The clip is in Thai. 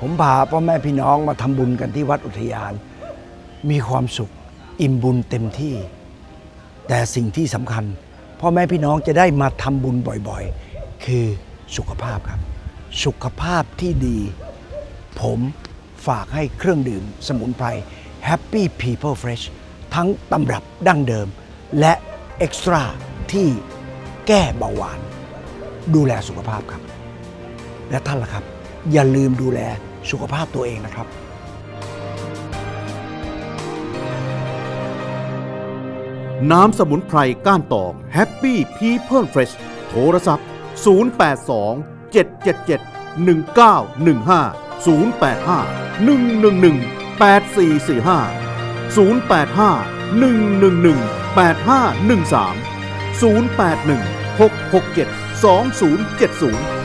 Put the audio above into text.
ผมพาพ่อแม่พี่น้องมาทำบุญกันที่วัดอุทยาน มีความสุขอิ่มบุญเต็มที่ แต่สิ่งที่สำคัญ พ่อแม่พี่น้องจะได้มาทำบุญบ่อยๆ คือสุขภาพครับ สุขภาพที่ดี ผมฝากให้เครื่องดื่มสมุนไพร Happy People Fresh ทั้งตำรับดั้งเดิม และเอ็กซ์ตร้าที่แก้เบาหวาน ดูแลสุขภาพครับ และท่านล่ะครับ อย่าลืมดูแล สุขภาพตัวเองนะครับน้ำสมุนไพรก้านตอง Happy People Fresh โทรศัพท์ 082 777 1915 085 111 8445 085 111 8513 081 667 2070